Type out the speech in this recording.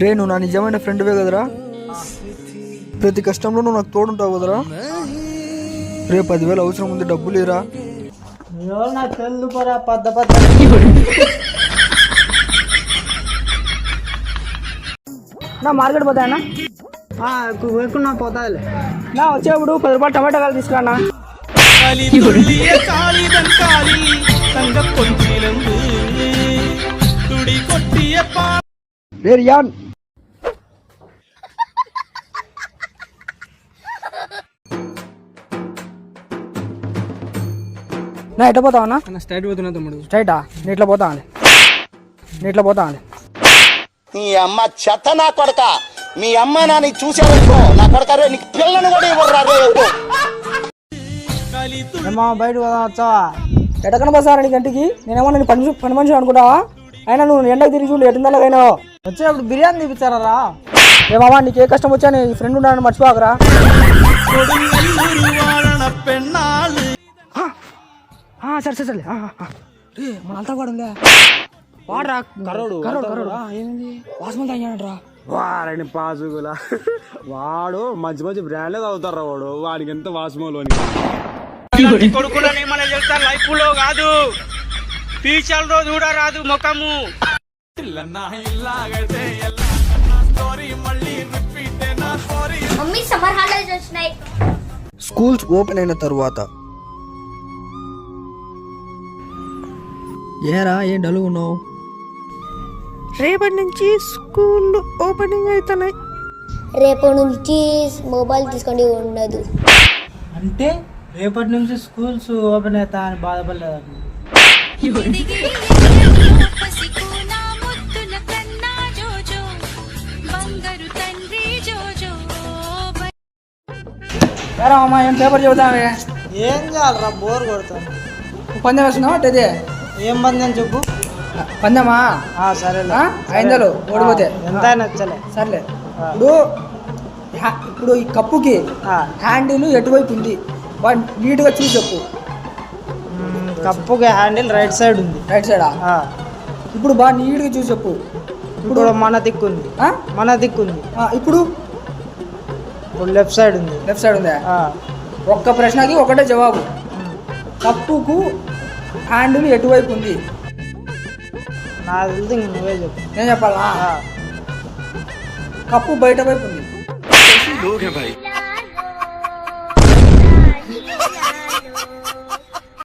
రే నువ్వు నా నిజమైన ఫ్రెండ్వే కదరా? ప్రతి కష్టంలో నువ్వు నాకు తోడుంటావు కదరా? రే పదివేలు అవసరం ఉంది డబ్బు లేరా? నా మార్కెట్ పోతాయనా నా వచ్చేప్పుడు పది రూపాయలు టమాటా కాయలు తీసుకురానా రే రియాన్. నా ఎట్లా పోతావు అన్న స్ట్రైట్ పోతున్నా తమ్ముడు. స్ట్రైటా? నీట్లో పోతా అండి నీట్లో పోతా అండి నీ అమ్మ చెత్త నా కొడక. మీ అమ్మ నా నీ చూసావనుకో నా కొడక రే నీకు పిల్లను కూడా ఇవ్వరు రే బయట పోదావచ్చా వచ్చావా ఎటకన బసారా నీ గంటికి నేనేమో నేను పని పని మనిషి అనుకుంటావా? అయినా నువ్వు ఎండకు తిరిగి చూడు ఎటుందలాగైనా వచ్చినప్పుడు బిర్యానీ తెప్పించారా ఏ మామా నీకు ఏ కష్టం వచ్చా నీ ఫ్రెండ్ ఉన్నాడని మర్చిపోకరా సరే సరే మన అంతా కూడా ఉందా వాడరా. కరోడు కరోడు కరోడు. వారని వాడు మంచి మంచి బ్రాండ్లే తాగుతారా వాడు. వాడికి ఎంత వాసమోలు అని. కొడుకులని మన చెప్తా లైఫ్లో కాదు. ఫ్యూచర్లో చూడరాదు ముఖము. మమ్మీ సమ్మర్ హాలిడేస్ వచ్చినాయి. స్కూల్స్ ఓపెన్ అయిన తరువాత ఏరా ఏం డలు ఉన్నావు? రేపటి నుంచి స్కూల్ ఓపెనింగ్ అవుతున్నాయి రేపు నుంచి మొబైల్ తీసుకొని ఉండదు. అంటే రేపటి నుంచి స్కూల్స్ ఓపెన్ అవుతా అని బాధపడలేదు ఏం పేపర్ చెబుతావే? ఏం చేయాలరా బోర్ కొడతాను పందెం వేస్తున్నావా? అదే ఏం పందని చెప్పు? పందెమా? ఆ, సరేలే. ఆ? ఐదొందలు ఓడిపోతే. ఎంత నచ్చలే సర్లే. ఇప్పుడు ఇప్పుడు ఈ కప్పుకి హ్యాండిల్ ఎటువైపు ఉంది? వాడు నీట్గా చూసి చెప్పు. కప్పుకి హ్యాండిల్ రైట్ సైడ్ ఉంది. రైట్ సైడా? ఇప్పుడు బాగా నీట్గా చూసి చెప్పు. ఇప్పుడు మన దిక్కు ఉంది. ఆ? మన దిక్కు ఉంది. ఆ, ఇప్పుడు? ఇప్పుడు లెఫ్ట్ సైడ్ ఉంది. లెఫ్ట్ సైడ్ ఉందా? ఒక్క ప్రశ్నకి ఒకటే జవాబు. కప్పుకు హ్యాండ్ ఎటువైపు ఉంది? నాకు తెలిసి ఇంక నువ్వే చెప్పు. నేను చెప్పాలా? కప్పు బయట వైపు ఉంది.